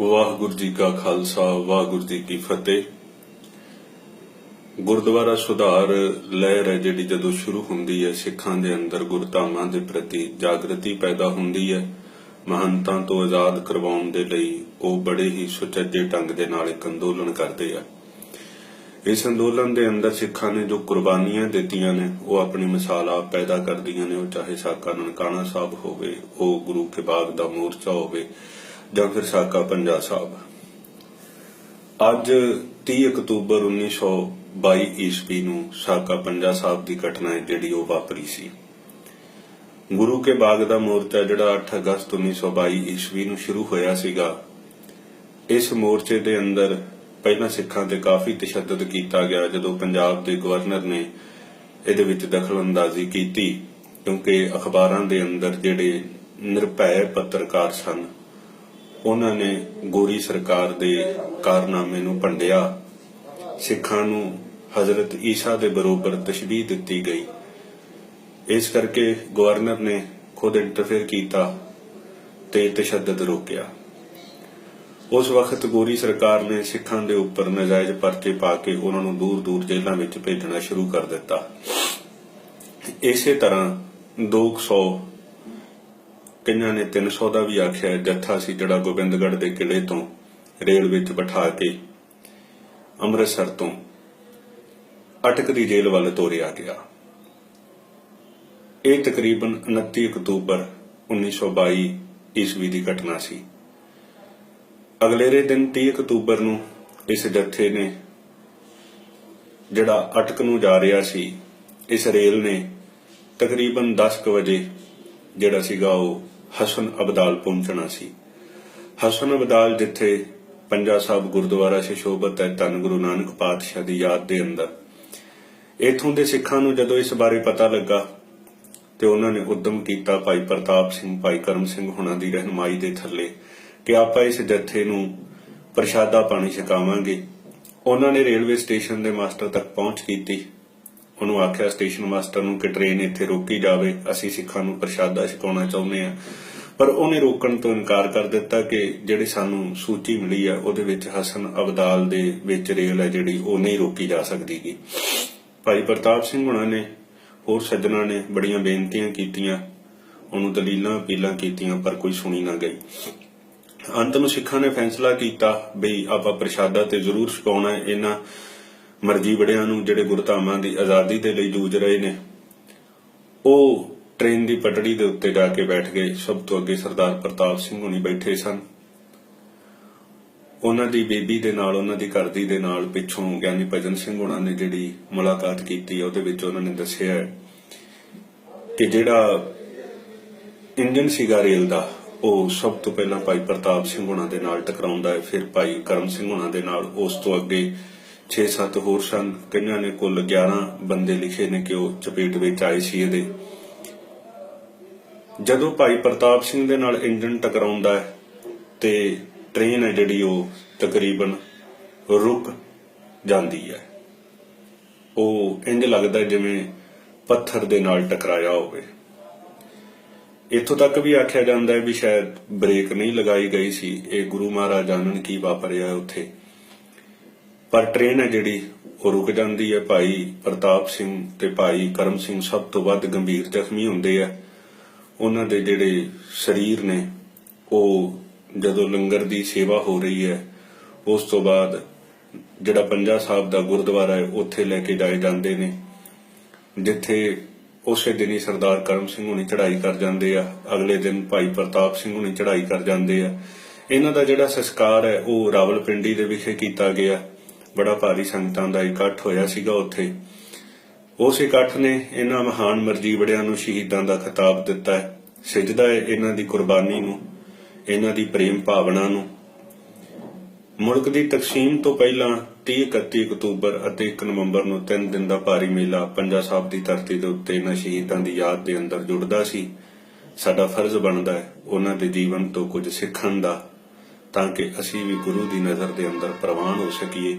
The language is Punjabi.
ਵਾਹਿਗੁਰੂ ਜੀ ਕਾ ਖਾਲਸਾ, ਵਾਹਿਗੁਰੂ ਜੀ ਕੀ ਫਤਿਹ। ਗੁਰਦੁਆਰਾ ਸੁਧਾਰ ਲਹਿਰ ਹੈ ਜਿਹੜੀ ਜਦੋਂ ਸ਼ੁਰੂ ਹੁੰਦੀ ਹੈ, ਸਿੱਖਾਂ ਦੇ ਅੰਦਰ ਗੁਰਧਾਮਾਂ ਦੇ ਪ੍ਰਤੀ ਜਾਗਰਤੀ ਪੈਦਾ ਹੁੰਦੀ ਹੈ। ਮਹੰਤਾਂ ਤੋਂ ਆਜ਼ਾਦ ਕਰਵਾਉਣ ਦੇ ਲਈ ਉਹ ਬੜੇ ਹੀ ਸੁਚੱਜੇ ਢੰਗ ਦੇ ਨਾਲ ਇੱਕ ਅੰਦੋਲਨ ਕਰਦੇ ਆ। ਇਸ ਅੰਦੋਲਨ ਦੇ ਅੰਦਰ ਸਿੱਖਾਂ ਨੇ ਜੋ ਕੁਰਬਾਨੀਆਂ ਦਿੱਤੀਆਂ ਨੇ, ਉਹ ਆਪਣੀ ਮਿਸਾਲ ਆਪ ਪੈਦਾ ਕਰਦੀਆਂ ਨੇ। ਉਹ ਚਾਹੇ ਸਾਕਾ ਨਨਕਾਣਾ ਸਾਹਿਬ ਹੋਵੇ, ਉਹ ਗੁਰੂ ਕੇ ਬਾਗ ਦਾ ਮੋਰਚਾ ਹੋਵੇ ਜਾਂ ਫਿਰ ਸਾਕਾ ਪੰਜਾ ਸਾਹਿਬ ਅੱਜ 30 ਅਕਤੂਬਰ 1922 ਈਸਵੀ ਨੂੰ ਸਾਕਾ ਪੰਜਾ ਸਾਹਿਬ ਦੀ ਘਟਨਾ ਹੈ ਜਿਹੜੀ ਉਹ ਵਾਪਰੀ ਸੀ। ਗੁਰੂ ਕੇ ਬਾਗ ਦਾ ਮੋਰਚਾ ਜਿਹੜਾ 8 ਅਗਸਤ 1922 ਈਸਵੀ ਨੂੰ ਸ਼ੁਰੂ ਹੋਇਆ ਸੀਗਾ, ਇਸ ਮੋਰਚੇ ਦੇ ਅੰਦਰ ਪਹਿਲਾਂ ਸਿੱਖਾਂ ਤੇ ਕਾਫੀ ਤਸ਼ੱਦਦ ਕੀਤਾ ਗਿਆ ਜਦੋਂ ਪੰਜਾਬ ਦੇ ਗਵਰਨਰ ਨੇ ਇਹਦੇ ਵਿੱਚ ਦਖਲਅੰਦਾਜ਼ੀ ਕੀਤੀ ਕਿਉਂਕਿ ਅਖਬਾਰਾਂ ਦੇ ਅੰਦਰ ਜਿਹੜੇ ਨਿਰਭੈ ਪੱਤਰਕਾਰ ਸਨ ਉਹਨਾਂ ਨੇ ਗੋਰੀ ਸਰਕਾਰ ਦੇ ਕਾਰਨਾਮੇ ਨੂੰ ਭੰਡਿਆ। ਸਿੱਖਾਂ ਨੂੰ ਹਜ਼ਰਤ ਈਸਾ ਦੇ ਬਰੋਬਰ ਤਸ਼ਬੀਹ ਦਿੱਤੀ ਗਈ। ਇਸ ਕਰਕੇ ਗਵਰਨਰ ਨੇ ਖੁਦ ਇੰਟਰਫੇਅਰ ਕੀਤਾ ਤੇ ਤਸ਼ੱਦਦ ਰੋਕਿਆ। ਉਸ ਵਕਤ ਗੋਰੀ ਸਰਕਾਰ ਨੇ ਸਿੱਖਾਂ ਦੇ ਉੱਪਰ ਨਜਾਇਜ਼ ਪਰਚੇ ਪਾ ਕੇ ਉਹਨਾਂ ਨੂੰ ਦੂਰ-ਦੂਰ ਜੇਲ੍ਹਾਂ ਵਿੱਚ ਭੇਜਣਾ ਸ਼ੁਰੂ ਕਰ ਦਿੱਤਾ। ਇਸੇ ਤਰ੍ਹਾਂ 200 ਕਈਆਂ ਨੇ 300 ਦਾ ਵੀ ਆਖਿਆ ਹੈ, ਜੱਥਾ ਸੀ ਜਿਹੜਾ ਗੋਬਿੰਦਗੜ੍ਹ ਦੇ ਕਿਲੇ ਤੋਂ ਰੇਲ ਵਿੱਚ ਬਿਠਾ ਕੇ ਅੰਮ੍ਰਿਤਸਰ ਤੋਂ ਅਟਕ ਦੀ ਜੇਲ੍ਹ ਵੱਲ ਤੋਰਿਆ ਗਿਆ। ਇਹ ਤਕਰੀਬਨ 29 ਅਕਤੂਬਰ 1922 ਈਸਵੀ ਦੀ ਘਟਨਾ ਸੀ। ਅਗਲੇਰੇ ਦਿਨ 30 ਅਕਤੂਬਰ ਨੂੰ ਇਸ ਜੱਥੇ ਨੇ ਜਿਹੜਾ ਅਟਕ ਨੂੰ ਜਾ ਰਿਹਾ ਸੀ ਇਸ ਰੇਲ ਨੇ ਤਕਰੀਬਨ 10 ਵਜੇ ਜਿਹੜਾ ਸੀਗਾ ਉਹ ਹਸਨ ਅਬਦਾਲ ਪਹੁੰਚਣਾ ਸੀ। ਹਸਨ ਅਬਦਾਲ ਜਿੱਥੇ ਪੰਜਾ ਸਾਹਿਬ ਗੁਰਦੁਆਰਾ ਸ਼ਿਸ਼ੋਭਤ ਹੈ ਧੰਨ ਗੁਰੂ ਨਾਨਕ ਪਾਤਸ਼ਾਹ ਦੀ ਯਾਦ ਦੇ ਅੰਦਰ। ਇਥੋਂ ਦੇ ਸਿੱਖਾਂ ਨੂੰ ਜਦੋਂ ਇਸ ਬਾਰੇ ਪਤਾ ਲੱਗਾ, ਤੇ ਉਹਨਾਂ ਨੇ ਉਦਮ ਕੀਤਾ ਭਾਈ ਪ੍ਰਤਾਪ ਸਿੰਘ, ਭਾਈ ਕਰਮ ਸਿੰਘ ਹੁਣਾਂ ਦੀ ਰਹਿਨਮਾਈ ਦੇ ਥੱਲੇ ਕਿ ਆਪਾਂ ਇਸ ਜੱਥੇ ਨੂੰ ਪ੍ਰਸ਼ਾਦਾ ਪਾਣੀ ਛਕਾਵਾਂਗੇ। ਉਹਨਾਂ ਨੇ ਰੇਲਵੇ ਸਟੇਸ਼ਨ ਦੇ ਮਾਸਟਰ ਤੱਕ ਪਹੁੰਚ ਕੀਤੀ। ਉਹਨੂੰ ਆਖਿਆ, ਸਟੇਸ਼ਨ ਮਾਸਟਰ ਨੂੰ ਕਿ ਟ੍ਰੇਨ ਇੱਥੇ ਰੋਕੀ ਜਾਵੇ। ਅਸੀਂ ਸਿੱਖਾਂ ਨੂੰ ਪ੍ਰਸ਼ਾਦਾ ਛਕਾਉਣਾ ਚਾਹੁੰਦੇ ਆ ਪਰ ਉਹਨੇ ਰੋਕਣ ਤੋਂ ਇਨਕਾਰ ਕਰ ਦਿੱਤਾ ਕਿ ਜਿਹੜੀ ਸਾਨੂੰ ਸੂਚੀ ਮਿਲੀ ਆ, ਉਹਦੇ ਵਿੱਚ ਹਸਨ ਅਬਦਾਲ ਦੇ ਵਿੱਚ ਰੇਲ ਹੈ ਜਿਹੜੀ ਉਹ ਨਹੀਂ ਰੋਕੀ ਜਾ ਸਕਦੀਗੀ। ਭਾਈ ਪ੍ਰਤਾਪ ਸਿੰਘ ਹੁਣਾਂ ਨੇ ਹੋਰ ਸੱਜਣਾ ਨੇ ਬੜੀਆਂ ਬੇਨਤੀਆਂ ਕੀਤੀਆਂ। ਉਹਨੂੰ ਦਲੀਲਾਂ ਅਪੀਲਾਂ ਕੀਤੀਆਂ, ਪਰ ਕੋਈ ਸੁਣੀ ਨਾ ਗਈ। ਅੰਤ ਨੂੰ ਸਿੱਖਾਂ ਨੇ ਫੈਸਲਾ ਕੀਤਾ ਬਈ ਆਪਾਂ ਪ੍ਰਸ਼ਾਦਾ ਤੇ ਜ਼ਰੂਰ ਛਕਾਉਣਾ ਹੈ। ਇਹਨਾਂ ਮਰਜ਼ੀ ਬੜਿਆਂ ਨੂੰ ਜਿਹੜੇ ਗੁਰਧਾਮਾਂ ਦੀ ਆਜ਼ਾਦੀ ਦੇ ਲਈ ਜੂਝ ਰਹੇ ਨੇ, ਉਹ ਟ੍ਰੇਨ ਦੀ ਪਟੜੀ ਦੇ ਉੱਤੇ ਜਾ ਕੇ ਬੈਠ ਗਏ। ਸਭ ਤੋਂ ਅੱਗੇ ਸਰਦਾਰ ਪ੍ਰਤਾਪ ਸਿੰਘ ਹੁਣੀ ਬੈਠੇ ਸਨ। ਉਹਨਾਂ ਦੀ ਬੇਬੀ ਦੇ ਨਾਲ, ਉਹਨਾਂ ਦੀ ਘਰ ਦੀ ਦੇ ਨਾਲ ਪਿੱਛੋਂ ਗਿਆਨੀ ਭਜਨ ਸਿੰਘ ਹੁਣਾਂ ਨੇ ਜਿਹੜੀ ਮੁਲਾਕਾਤ ਕੀਤੀ ਉਹਦੇ ਵਿੱਚ ਉਹਨਾਂ ਨੇ ਦੱਸਿਆ ਹੈ ਕਿ ਜਿਹੜਾ ਇੰਜਨ ਸੀਗਾ ਰੇਲ ਦਾ, ਉਹ ਸਭ ਤੋਂ ਪਹਿਲਾਂ ਭਾਈ ਪ੍ਰਤਾਪ ਸਿੰਘ ਹੁਣਾਂ ਦੇ ਨਾਲ ਟਕਰਾਉਂਦਾ ਹੈ, ਫਿਰ ਭਾਈ ਕਰਮ ਸਿੰਘ ਹੁਣਾਂ ਦੇ ਨਾਲ ਉਸ ਤੋਂ ਅੱਗੇ 6-7 ਹੋਰ ਸਨ ਕਈਆਂ ਨੇ ਕੁੱਲ 11 ਬੰਦੇ ਲਿਖੇ ਨੇ ਕਿ ਉਹ ਚਪੇਟ ਵਿੱਚ ਆਏ ਸੀ ਇਹਦੇ। ਜਦੋਂ ਭਾਈ ਪ੍ਰਤਾਪ ਸਿੰਘ ਦੇ ਨਾਲ ਇੰਜਨ ਟਕਰਾਉਂਦਾ ਹੈ ਤੇ ਟ੍ਰੇਨ ਹੈ ਜਿਹੜੀ ਉਹ ਤਕਰੀਬਨ ਰੁਕ ਜਾਂਦੀ ਹੈ। ਉਹ ਇੰਜ ਲੱਗਦਾ ਜਿਵੇਂ ਪੱਥਰ ਦੇ ਨਾਲ ਟਕਰਾਇਆ ਹੋਵੇ। ਇੱਥੋਂ ਤੱਕ ਵੀ ਆਖਿਆ ਜਾਂਦਾ ਹੈ ਵੀ ਸ਼ਾਇਦ ਬ੍ਰੇਕ ਨਹੀਂ ਲਗਾਈ ਗਈ ਸੀ। ਇਹ ਗੁਰੂ ਮਹਾਰਾਜ ਜਾਣਨ ਕੀ ਵਾਪਰਿਆ ਉੱਥੇ। ਪਰ ਟ੍ਰੇਨ ਹੈ ਜਿਹੜੀ, ਉਹ ਰੁਕ ਜਾਂਦੀ ਹੈ ਭਾਈ ਪ੍ਰਤਾਪ ਸਿੰਘ ਤੇ ਭਾਈ ਕਰਮ ਸਿੰਘ ਸਭ ਤੋਂ ਵੱਧ ਗੰਭੀਰ ਜ਼ਖਮੀ ਹੁੰਦੇ ਆ। ਉਹਨਾਂ ਦੇ ਜਿਹੜੇ ਸਰੀਰ ਨੇ, ਉਹ ਜਦੋਂ ਲੰਗਰ ਦੀ ਸੇਵਾ ਹੋ ਰਹੀ ਹੈ, ਉਸ ਤੋਂ ਬਾਅਦ ਜਿਹੜਾ ਪੰਜਾ ਸਾਹਿਬ ਦਾ ਗੁਰਦੁਆਰਾ ਹੈ, ਉੱਥੇ ਲੈ ਕੇ ਜਾਏ ਜਾਂਦੇ ਨੇ। ਜਿੱਥੇ ਉਸੇ ਦਿਨ ਹੀ ਸਰਦਾਰ ਕਰਮ ਸਿੰਘ ਹੁਣੀ ਚੜ੍ਹਾਈ ਕਰ ਜਾਂਦੇ ਆ, ਅਗਲੇ ਦਿਨ ਭਾਈ ਪ੍ਰਤਾਪ ਸਿੰਘ ਹੁਣੀ ਚੜ੍ਹਾਈ ਕਰ ਜਾਂਦੇ ਆ। ਇਹਨਾਂ ਦਾ ਜਿਹੜਾ ਸੰਸਕਾਰ ਹੈ, ਉਹ ਰਾਵਲਪਿੰਡੀ ਦੇ ਵਿਖੇ ਕੀਤਾ ਗਿਆ। ਬੜਾ ਭਾਰੀ ਸੰਗਤਾਂ ਦਾ ਇਕੱਠ ਹੋਇਆ ਸੀਗਾ ਉੱਥੇ। ਉਸ ਇਕੱਠ ਨੇ ਇਹਨਾਂ ਮਹਾਨ ਮਰਜ਼ੀ ਨੂੰ ਸ਼ਹੀਦਾਂ ਦਾ ਖਿਤਾਬ ਦਿੱਤਾ ਹੈ। ਸਿਜਦਾ ਹੈ ਇਹਨਾਂ ਦੀ ਕੁਰਬਾਨੀ ਨੂੰ, ਇਹਨਾਂ ਦੀ ਪ੍ਰੇਮ ਭਾਵਨਾ ਨੂੰ। ਮੁਲਕ ਦੀ ਤਕਸੀਮ ਤੋਂ ਪਹਿਲਾਂ 30 31 ਅਕਤੂਬਰ ਅਤੇ 1 ਨਵੰਬਰ ਨੂੰ ਤਿੰਨ ਦਿਨ ਦਾ ਭਾਰੀ ਮੇਲਾ ਪੰਜਾ ਸਾਹਿਬ ਦੀ ਧਰਤੀ ਦੇ ਉੱਤੇ ਇਹਨਾਂ ਸ਼ਹੀਦਾਂ ਦੀ ਯਾਦ ਦੇ ਅੰਦਰ ਜੁੜਦਾ ਸੀ। ਸਾਡਾ ਫਰਜ਼ ਬਣਦਾ ਹੈ ਉਹਨਾਂ ਦੇ ਜੀਵਨ ਤੋਂ ਕੁਝ ਸਿੱਖਣ ਦਾ, ਤਾਂ ਕਿ ਅਸੀਂ ਵੀ ਗੁਰੂ ਦੀ ਨਜ਼ਰ ਦੇ ਅੰਦਰ ਪ੍ਰਵਾਨ ਹੋ ਸਕੀਏ।